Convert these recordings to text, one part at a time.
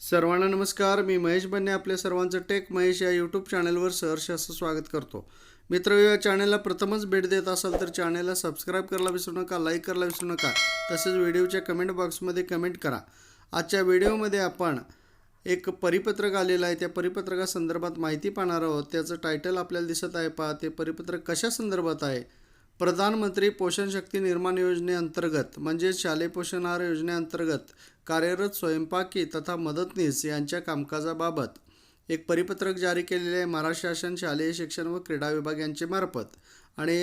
सर्वांना नमस्कार. मी महेश बन्ने आपल्या सर्वांचं टेक महेश या यूट्यूब चॅनलवर सहर्ष असं स्वागत करतो. मित्र या चॅनलला प्रथमच भेट देत असाल तर चॅनलला सबस्क्राईब करायला विसरू नका लाईक करायला विसरू नका. तसेच व्हिडिओच्या कमेंट बॉक्समध्ये कमेंट करा. आजच्या व्हिडिओमध्ये आपण एक परिपत्रक आलेलं आहे. त्या परिपत्रकासंदर्भात माहिती पाहणार आहोत. त्याचं टायटल आपल्याला दिसत आहे पहा. ते परिपत्रक कशा संदर्भात आहे? प्रधानमंत्री पोषण शक्ती निर्माण योजनेअंतर्गत म्हणजे शालेय पोषण आहार योजनेअंतर्गत कार्यरत स्वयंपाकी तथा मदतनीस यांच्या कामकाजाबाबत एक परिपत्रक जारी केलेले आहे. महाराष्ट्र शासन शालेय शिक्षण व क्रीडा विभाग यांचे मार्फत. आणि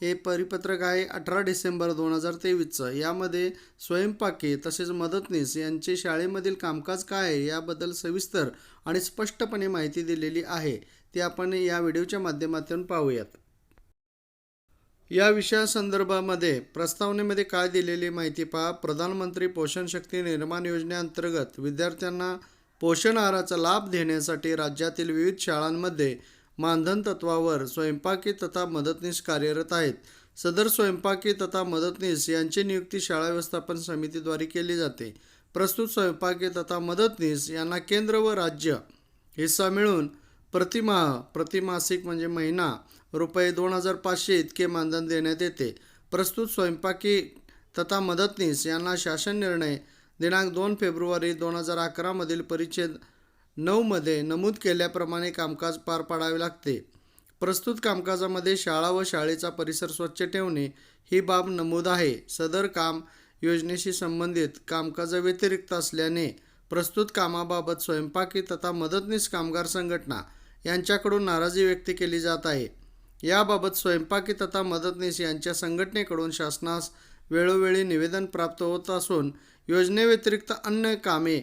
हे परिपत्रक आहे अठरा डिसेंबर दोन हजार तेवीसचं. यामध्ये स्वयंपाकी तसेच मदतनीस यांचे शाळेमधील कामकाज काय आहे याबद्दल सविस्तर आणि स्पष्टपणे माहिती दिलेली आहे. ती आपण या व्हिडिओच्या माध्यमातून पाहूयात. या विषयासंदर्भामध्ये प्रस्तावनेमध्ये काय दिलेली माहिती पहा. प्रधानमंत्री पोषण शक्ती निर्माण योजनेअंतर्गत विद्यार्थ्यांना पोषण आहाराचा लाभ देण्यासाठी राज्यातील विविध शाळांमध्ये मानधन तत्वावर स्वयंपाकी तथा मदतनीस कार्यरत आहेत. सदर स्वयंपाकी तथा मदतनीस यांची नियुक्ती शाळा व्यवस्थापन समितीद्वारे केली जाते. प्रस्तुत स्वयंपाकी तथा मदतनीस यांना केंद्र व राज्य हिस्सा मिळून प्रतिमाह प्रतिमासिक म्हणजे महिना रुपये दोन हजार पाचशे इतके मानधन देण्यात येते. प्रस्तुत स्वयंपाकी तथा मदतनीस यांना शासन निर्णय दिनांक दोन फेब्रुवारी दोन हजार अकरामधील परिच्छेद नऊमध्ये नमूद केल्याप्रमाणे कामकाज पार पाडावे लागते. प्रस्तुत कामकाजामध्ये शाळा व शाळेचा परिसर स्वच्छ ठेवणे ही बाब नमूद आहे. सदर काम योजनेशी संबंधित कामकाजाव्यतिरिक्त असल्याने प्रस्तुत कामाबाबत स्वयंपाकी तथा मदतनीस कामगार संघटना यांच्याकडून नाराजी व्यक्त केली जात आहे. याबाबत स्वयंपाकी तथा मदतनीस यांच्या संघटनेकडून शासनास वेळोवेळी निवेदन प्राप्त होत असून योजनेव्यतिरिक्त अन्य कामे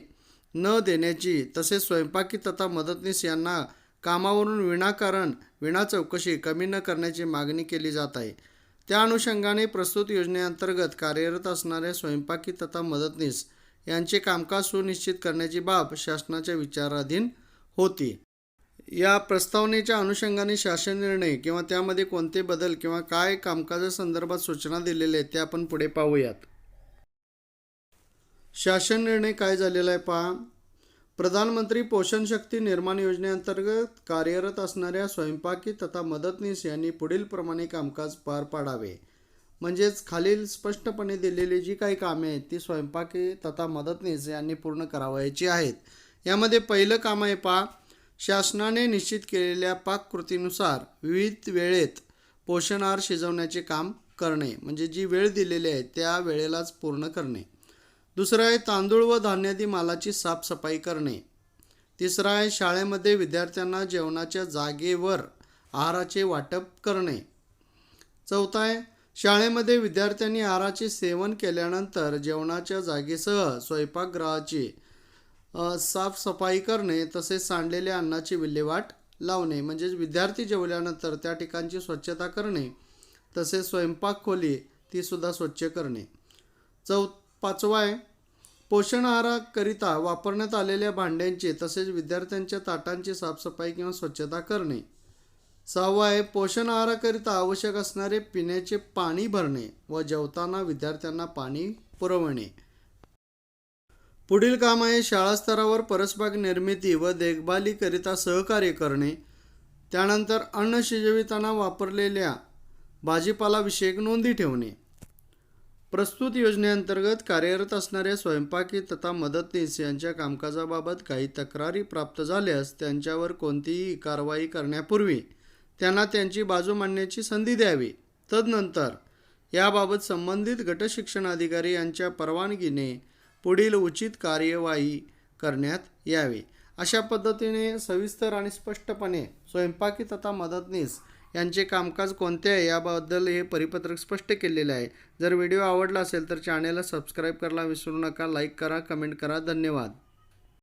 न देण्याची तसेच स्वयंपाकी तथा मदतनीस यांना कामावरून विनाकारण विना चौकशी कमी न करण्याची मागणी केली जात आहे. त्या अनुषंगाने प्रस्तुत योजनेअंतर्गत कार्यरत असणाऱ्या स्वयंपाकी तथा मदतनीस यांचे कामकाज सुनिश्चित करण्याची बाब शासनाच्या विचाराधीन होती. या प्रस्तावनेच्या अनुषंगाने शासन निर्णय किंवा त्यामध्ये कोणते बदल किंवा काय कामकाजासंदर्भात सूचना दिलेल्या आहेत ते आपण पुढे पाहूयात. शासन निर्णय काय झालेला आहे पहा. प्रधानमंत्री पोषण शक्ती निर्माण योजनेअंतर्गत कार्यरत असणाऱ्या स्वयंपाकी तथा मदतनीस यांनी पुढीलप्रमाणे कामकाज पार पाडावे. म्हणजेच खालील स्पष्टपणे दिलेली जी काही कामे आहेत ती स्वयंपाकी तथा मदतनीस यांनी पूर्ण करावयाची आहेत. यामध्ये पहिलं काम आहे पहा. शासनाने निश्चित केलेल्या पाककृतीनुसार विविध वेळेत पोषण आहार शिजवण्याचे काम करणे म्हणजे जी वेळ दिलेली आहे त्या वेळेलाच पूर्ण करणे. दुसरं आहे तांदूळ व धान्यादी मालाची साफसफाई करणे. तिसरं आहे शाळेमध्ये विद्यार्थ्यांना जेवणाच्या जागेवर आहाराचे वाटप करणे. चौथा आहे शाळेमध्ये विद्यार्थ्यांनी आहाराचे सेवन केल्यानंतर जेवणाच्या जागेसह स्वयंपाकगृहाची साफसफाई करणे तसेच सांडलेल्या अन्नाची विल्हेवाट लावणे म्हणजेच विद्यार्थी जेवल्यानंतर त्या ठिकाणची स्वच्छता करणे तसेच स्वयंपाक खोली ती सुद्धा स्वच्छ करणे. चौ पाचवा आहे पोषण आहाराकरिता वापरण्यात आलेल्या भांड्यांची तसेच विद्यार्थ्यांच्या ताटांची साफसफाई किंवा स्वच्छता करणे. सहावा आहे पोषण आहाराकरिता आवश्यक असणारे पिण्याचे पाणी भरणे व जेवताना विद्यार्थ्यांना पाणी पुरवणे. पुढील काम आहे शाळा स्तरावर परसबाग निर्मिती व देखभालीकरिता सहकार्य करणे त्यानंतर अन्न शिजविताना वापरलेल्या भाजीपालाविषयक नोंदी ठेवणे. प्रस्तुत योजनेअंतर्गत कार्यरत असणाऱ्या स्वयंपाकी तथा मदतनीस यांच्या कामकाजाबाबत काही तक्रारी प्राप्त झाल्यास त्यांच्यावर कोणतीही कारवाई करण्यापूर्वी त्यांना त्यांची बाजू मांडण्याची संधी द्यावी. तदनंतर याबाबत संबंधित गटशिक्षणाधिकारी यांच्या परवानगीने पुढील उचित कार्यवाही करण्यात यावी. अशा पद्धतीने सविस्तर आणि स्पष्टपणे स्वयंपाकी तथा मदतनीस यांचे कामकाज कोणते आहे याबद्दल हे परिपत्रक स्पष्ट केलेले आहे. जर व्हिडिओ आवडला असेल तर चॅनेलला सबस्क्राईब करायला विसरू नका लाईक करा कमेंट करा. धन्यवाद.